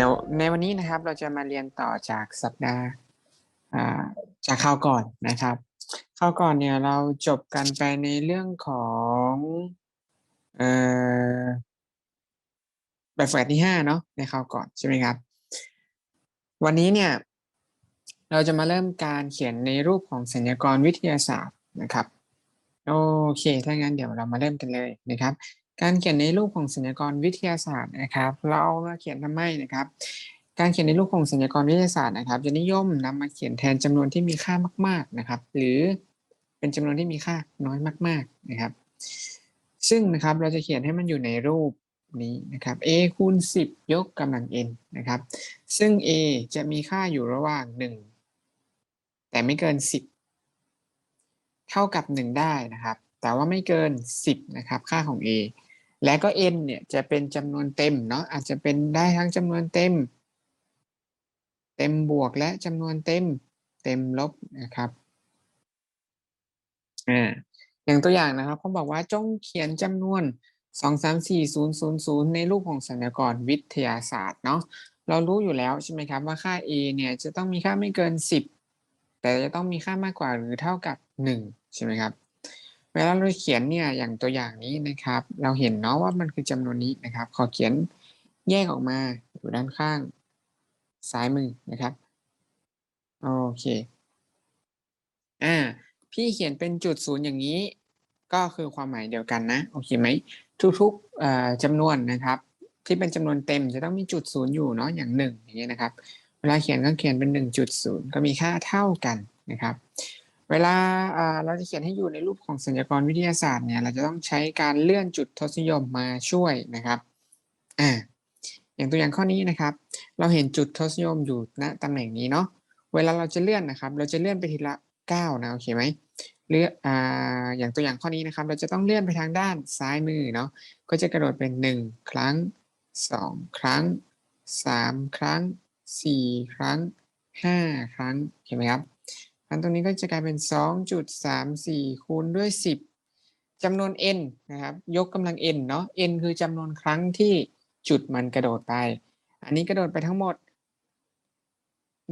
เดี๋ยวในวันนี้นะครับเราจะมาเรียนต่อจากสัปดาห์จากคราวก่อนนะครับคราวก่อนเนี่ยเราจบกันไปในเรื่องของเอ่อแบบฝึกหัดที่ห้าเนาะในคราวก่อนใช่ไหมครับ วันนี้เนี่ย เราจะมาเริ่มการเขียนในรูปของสัญญากรวิทยาศาสตร์นะครับ โอเคถ้างั้นเดี๋ยวเรามาเริ่มกันเลยนะครับ การเขียนในรูปของสัญญกรวิทยาศาสตร์นะครับ เราเอามาเขียนทำไมนะครับ การเขียนในรูปของสัญญกรวิทยาศาสตร์นะครับ จะนิยมนำมาเขียนแทนจำนวนที่มีค่ามาก ๆนะครับ หรือเป็นจำนวนที่มีค่าน้อยมาก ๆนะครับ ซึ่งนะครับเราจะเขียนให้มันอยู่ในรูปนี้นะครับ a คูณ 10 ยกกำลัง n นะครับ ซึ่ง a จะมีค่าอยู่ระหว่าง 1 แต่ไม่เกิน 10 เท่ากับ 1 ได้นะครับ แต่ว่าไม่เกิน 10 นะครับ ค่าของ a และก็ n เนี่ยจะเป็นจำนวนเต็มเนาะอาจจะเป็นได้ทั้งจำนวนเต็ม เต็มบวกและจำนวนเต็ม เต็มลบนะครับอ่าอย่างตัวอย่างนะครับเขาบอกว่าจงเขียนจำนวน 2 3 4 0 0 0 ในรูปของสัญญากรวิทยาศาสตร์เนาะเรารู้อยู่แล้วใช่ไหมครับว่าค่า a เนี่ยจะต้องมีค่าไม่เกิน 10 แต่จะต้องมีค่ามากกว่าหรือเท่ากับ 1 ใช่ไหมครับ เวลาเราเขียนเนี่ยอย่างตัวอย่างนี้นะครับ เราเห็นเนาะว่ามันคือจำนวนนี้นะครับ ขอเขียนแยกออกมาอยู่ด้านข้าง ซ้ายมือนะครับโอเคอ่าพี่เขียนเป็นจุดศูนย์อย่างนี้ ก็คือความหมายเดียวกันนะโอเคไหมทุกๆจำนวนนะครับ ที่เป็นจำนวนเต็มจะต้องมีจุดศูนย์อยู่เนาะอย่างหนึ่งอย่างเงี้ยนะครับ เวลาเขียนก็เขียนเป็นหนึ่งจุดศูนย์ก็มีค่าเท่ากันนะครับ เวลาเราจะเขียนให้อยู่ในรูปของสัญญากรวิทยาศาสตร์เนี่ยเราจะต้องใช้การเลื่อนจุดทศนิยมมาช่วยนะครับอ่าอย่างตัวอย่างข้อนี้นะครับ เราเห็นจุดทศนิยมอยู่ณตำแหน่งนี้เนาะเวลาเราจะเลื่อนนะครับ เราจะเลื่อนไปทีละ9นะโอเคไหมเลือนอ่าอย่างตัวอย่างข้อนี้นะครับ เราจะต้องเลื่อนไปทางด้านซ้ายมือเนาะก็จะกระโดดเป็น 1 ครั้ง 2 ครั้ง 3 ครั้ง 4 ครั้ง 5 ครั้งเห็นไหมครับ อันตรงนี้ก็จะกลายเป็น 2.34 คูณด้วย 10จำนวน n นะครับ ยกกำลัง n เนาะ n คือจำนวนครั้งที่จุดมันกระโดดไป อันนี้กระโดดไปทั้งหมด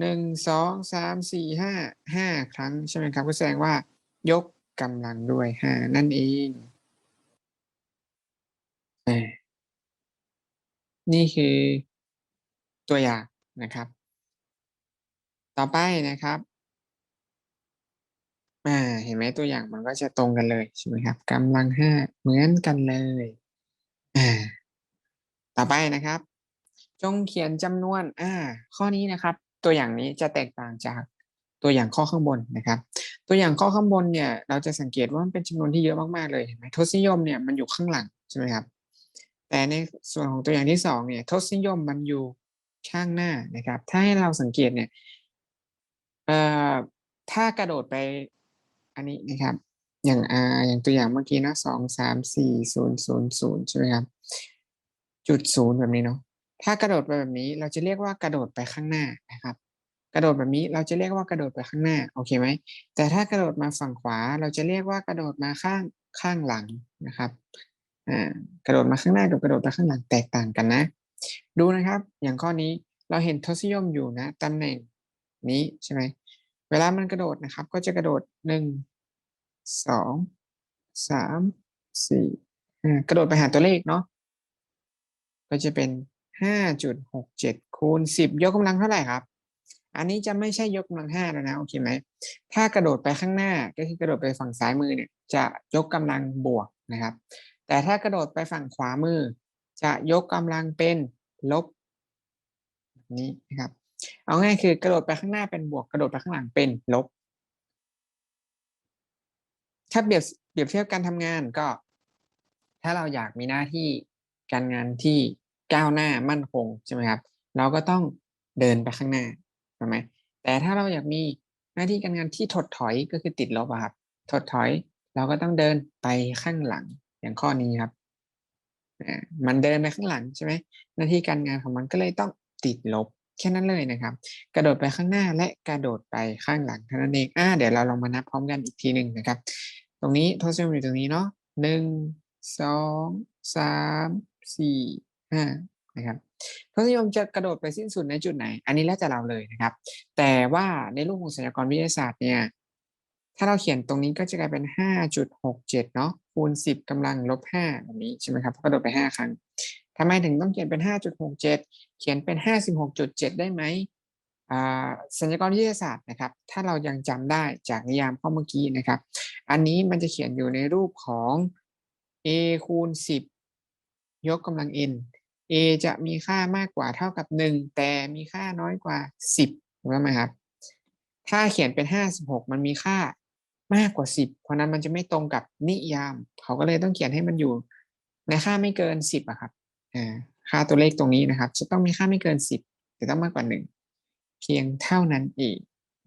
1 2 3 4 5 5 ครั้ง ใช่ไหมครับ ก็แสดงว่ายกกำลังด้วย 5 นั่นเอง นี่คือตัวอย่างนะครับ ต่อไปนะครับ อ่าเห็นไหมตัวอย่างมันก็จะตรงกันเลยใช่ไหมครับกำลังห้าเหมือนกันเลยอ่าต่อไปนะครับ จงเขียนจำนวนอ่าข้อนี้นะครับ ตัวอย่างนี้จะแตกต่างจากตัวอย่างข้อข้างบนนะครับ ตัวอย่างข้อข้างบนเนี่ย เราจะสังเกตว่ามันเป็นจำนวนที่เยอะมากๆเลยเห็นไหมทศนิยมเนี่ยมันอยู่ข้างหลังใช่ไหมครับ แต่ในส่วนของตัวอย่างที่สองเนี่ยทศนิยมมันอยู่ข้างหน้านะครับ ถ้าให้เราสังเกตเนี่ยเอ่อถ้ากระโดดไป อันนี้นะครับ อย่างออย่างตัวอย่างเมื่อกี้นะสองสามสี่ศูนย์ศูนย์ศูนย์ใช่ไหมครับ จุดศูนย์แบบนี้เนาะถ้ากระโดดไปแบบนี้เราจะเรียกว่ากระโดดไปข้างหน้านะครับ กระโดดแบบนี้เราจะเรียกว่ากระโดดไปข้างหน้าโอเคไหมแต่ถ้ากระโดดมาฝั่งขวา เราจะเรียกว่ากระโดดมาข้างข้างหลังนะครับอ่ากระโดดมาข้างหน้ากับกระโดดไปข้างหลังแตกต่างกันนะ ดูนะครับ อย่างข้อนี้เราเห็นทศนิยมอยู่นะตำแหน่งนี้ใช่ไหม เวลามันกระโดดนะครับ ก็จะกระโดดหนึ่งสองสามสี่กระโดดไปหาตัวเลขเนาะก็จะเป็นห้าจุดหกเจ็ดคูณสิบยกกำลังเท่าไหร่ครับ อันนี้จะไม่ใช่ยกกำลังห้าแล้วนะโอเคไหมถ้ากระโดดไปข้างหน้าก็คือกระโดดไปฝั่งซ้ายมือเนี่ยจะยกกำลังบวกนะครับ แต่ถ้ากระโดดไปฝั่งขวามือ จะยกกำลังเป็นลบแบบนี้นะครับ เอาง่ายคือกระโดดไปข้างหน้าเป็นบวกกระโดดไปข้างหลังเป็นลบ ถ้าเปรียบเปรียบเทียบการทำงานก็ ถ้าเราอยากมีหน้าที่การงานที่ก้าวหน้ามั่นคงใช่ไหมครับ เราก็ต้องเดินไปข้างหน้าใช่ไหมแต่ถ้าเราอยากมีหน้าที่การงานที่ถดถอยก็คือติดลบครับถดถอย เราก็ต้องเดินไปข้างหลังอย่างข้อนี้ครับมันเดินไปข้างหลังใช่ไหมหน้าที่การงานของมันก็เลยต้องติดลบ แค่นั้นเลยนะครับ กระโดดไปข้างหน้าและกระโดดไปข้างหลังเท่านั้นเองอ่าเดี๋ยวเราลองมานับพร้อมกันอีกทีหนึ่งนะครับ ตรงนี้ทศนิยมอยู่ตรงนี้เนาะหนึ่งสองสามสี่ห้านะครับทศนิยมจะกระโดดไปสิ้นสุดในจุดไหน อันนี้แล้วแต่เราเลยนะครับ แต่ว่าในรูปของสัญญากรวิทยาศาสตร์เนี่ยถ้าเราเขียนตรงนี้ก็จะกลายเป็น 5.67 เนาะคูณ 10 กำลังลบ5แบบนี้ใช่ไหมครับ กระโดดไป 5 ครั้ง ทำไมถึงต้องเขียนเป็น 5.67 เขียนเป็น 56.7 ได้ไหมสัญญากรวิทยาศาสตร์นะครับ ถ้าเรายังจำได้จากนิยามข้อเมื่อกี้นะครับ อันนี้มันจะเขียนอยู่ในรูปของ a คูณ 10 ยกกำลัง n a จะมีค่ามากกว่าเท่ากับ 1 แต่มีค่าน้อยกว่า 10ถูกไหมครับ ถ้าเขียนเป็น 56 มันมีค่ามากกว่า 10 เพราะนั้นมันจะไม่ตรงกับนิยาม เขาก็เลยต้องเขียนให้มันอยู่ ในค่าไม่เกิน 10อะครับ ค่าตัวเลขตรงนี้นะครับ จะต้องมีค่าไม่เกิน 10แต่ต้องมากกว่า 1 เพียงเท่านั้นเอง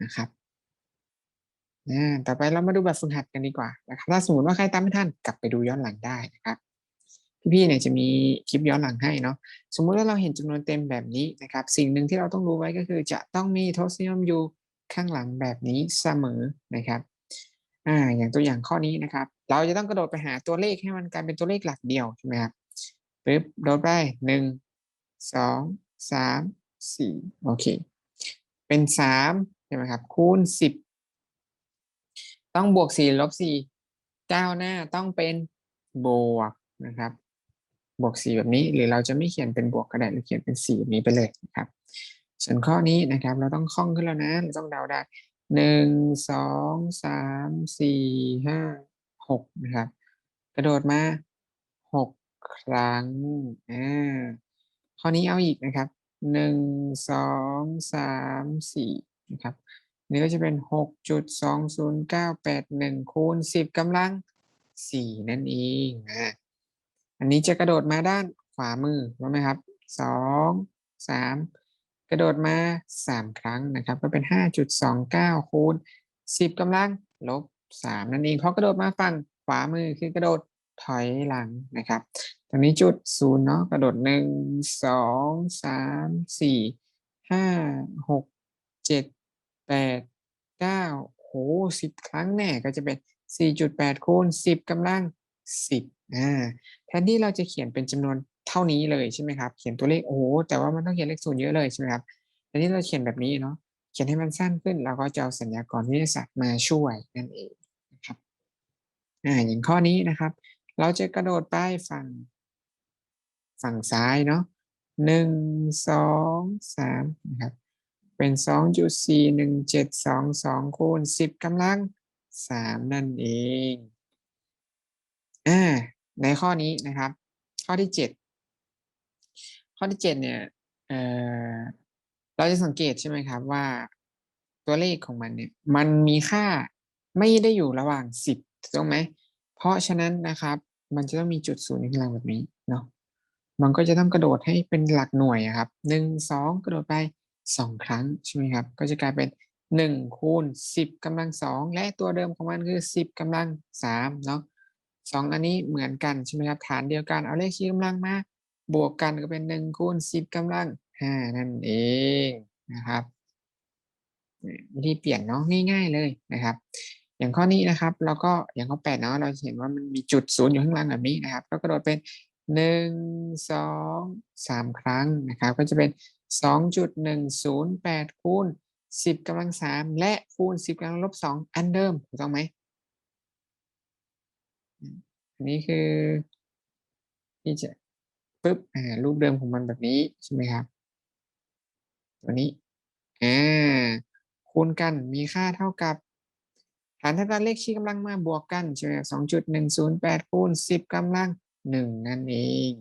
นะครับต่อไปเรามาดูแบบฝึกหัดกันดีกว่านะครับถ้าสมมติว่าใครตามไม่ทันกลับไปดูย้อนหลังได้นะครับพี่ๆเนี่ยจะมีคลิปย้อนหลังให้เนาะสมมุติว่าเราเห็นจำนวนเต็มแบบนี้นะครับ สิ่งหนึ่งที่เราต้องรู้ไว้ก็คือ จะต้องมีทศนิยมอยู่ข้างหลังแบบนี้เสมอนะครับอ่าอย่างตัวอย่างข้อนี้นะครับ เราจะต้องกระโดดไปหาตัวเลขให้มันกลายเป็นตัวเลขหลักเดียวใช่ไหมครับ ปึ๊บโดดไปหนึ่งสองสามสี่โอเค เป็นสามใช่ไหมครับ คูณสิบต้องบวกสี่ลบสี่ก้าวหน้าต้องเป็นบวกนะครับ บวกสี่แบบนี้หรือเราจะไม่เขียนเป็นบวกก็ได้หรือเขียนเป็นสี่แบบนี้ไปเลยนะครับ ส่วนข้อนี้นะครับ เราต้องคล่องขึ้นแล้วนะเราต้องเดาได้หนึ่งสองสามสี่ห้าหกนะครับ กระโดดมาหก ครั้งอ่าข้อนี้เอาอีกนะครับหนึ่งสองสามสี่นะครับนี่ก็จะเป็นหกจุดสองศูนย์เก้าแปดหนึ่งคูณสิบกำลังสี่นั่นเองอ่าอันนี้จะกระโดดมาด้านขวามือรู้ไหมครับสองสามกระโดดมาสามครั้งนะครับ ก็เป็นห้าจุดสองเก้าคูณสิบกำลังลบสามนั่นเองเพราะกระโดดมาฝั่งขวามือคือกระโดดถอยหลังนะครับ ตรงนี้จุดศูนย์เนาะกระโดดหนึ่งสองสามสี่ห้าหกเจ็ดแปดเก้าโหสิบครั้งแน่ก็จะเป็นสี่จุดแปดคูณสิบกำลังสิบอ่าแทนที่เราจะเขียนเป็นจำนวนเท่านี้เลยใช่ไหมครับ เขียนตัวเลขโอ้โหแต่ว่ามันต้องเขียนเลขศูนย์เยอะเลยใช่ไหมครับแทนที่เราเขียนแบบนี้เนาะเขียนให้มันสั้นขึ้นเราก็จะเอาสัญญากรวิทยาศาสตร์มาช่วยนั่นเองนะครับอ่าอย่างข้อนี้นะครับ เราจะกระโดดไปฝั่ง ฝั่งซ้ายเนาะหนึ่งสองสามนะครับ เป็นสองจุดสี่หนึ่งเจ็ดสองสองคูณสิบกำลังสามนั่นเองอ่าในข้อนี้นะครับ ข้อที่เจ็ดข้อที่เจ็ดเนี่ยเอ่อเราจะสังเกตใช่ไหมครับว่า ตัวเลขของมันเนี่ยมันมีค่าไม่ได้อยู่ระหว่างสิบถูกไหมเพราะฉะนั้นนะครับ มันจะต้องมีจุดศูนย์อยู่ข้างล่างแบบนี้เนาะ มันก็จะต้องกระโดดให้เป็นหลักหน่วยครับหนึ่งสองกระโดดไปสองครั้งใช่ไหมครับ ก็จะกลายเป็นหนึ่งคูณสิบกำลังสองและตัวเดิมของมันคือสิบกำลังสามเนาะสองอันนี้เหมือนกันใช่ไหมครับฐานเดียวกันเอาเลขชี้กำลังมาบวกกันก็เป็นหนึ่งคูณสิบกำลังห้านั่นเองนะครับวิธีเปลี่ยนเนาะง่าย ๆเลยนะครับ อย่างข้อนี้นะครับ เราก็อย่างข้อแปดเนาะเราเห็นว่ามันมีจุดศูนย์อยู่ข้างล่างแบบนี้นะครับ ก็กระโดดเป็น หนึ่งสองสามครั้งนะครับก็จะเป็นสองจุดหนึ่งศูนย์แปดคูณสิบกำลังสามและคูณสิบกำลังลบสองอันเดิมถูกต้องไหมอันนี้คือที่จะปึ๊บอ่ารูปเดิมของมันแบบนี้ใช่ไหมครับตัวนี้อ่าคูณกันมีค่าเท่ากับฐานท่ากันเลขชี้กำลังมาบวกกันใช่ไหมสองจุดหนึ่งศูนย์แปดคูณสิบกำลัง หนึ่งนั่นเอง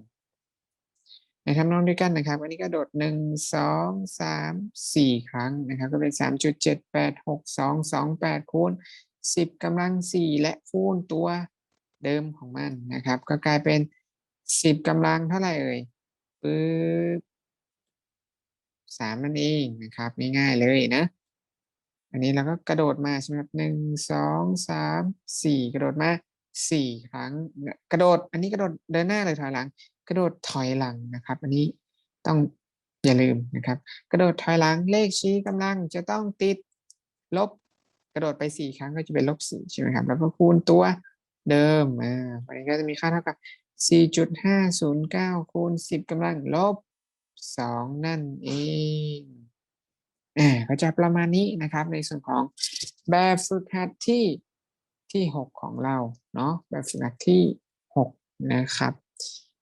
ในทำนองด้วยกันนะครับ อันนี้ก็โดดหนึ่งสองสามสี่ครั้งนะครับ ก็เป็นสามจุดเจ็ดแปดหกสองสองแปดคูณสิบกำลังสี่และคูณตัวเดิมของมันนะครับ ก็กลายเป็นสิบกำลังเท่าไหร่เอ่ยปึ๊บสามนั่นเองนะครับง่ายๆเลยนะ อันนี้เราก็กระโดดมาใช่ไหมครับหนึ่งสองสามสี่กระโดดมา สี่ครั้ง กระโดด อันนี้กระโดดเดินหน้าเลยถอยหลัง กระโดดถอยหลังนะครับ อันนี้ต้องอย่าลืมนะครับ กระโดดถอยหลังเลขชี้กำลังจะต้องติดลบกระโดดไปสี่ครั้งก็จะเป็นลบสี่ใช่ไหมครับ แล้วก็คูณตัวเดิมอ่าอันนี้ก็จะมีค่าเท่ากับสี่จุดห้าศูนย์เก้าคูณสิบกำลังลบสองนั่นเองแหมก็จะประมาณนี้นะครับในส่วนของแบบฝึกหัดที่ที่หกของเรา เนาะแบบฝึกหัดที่ 6 นะครับ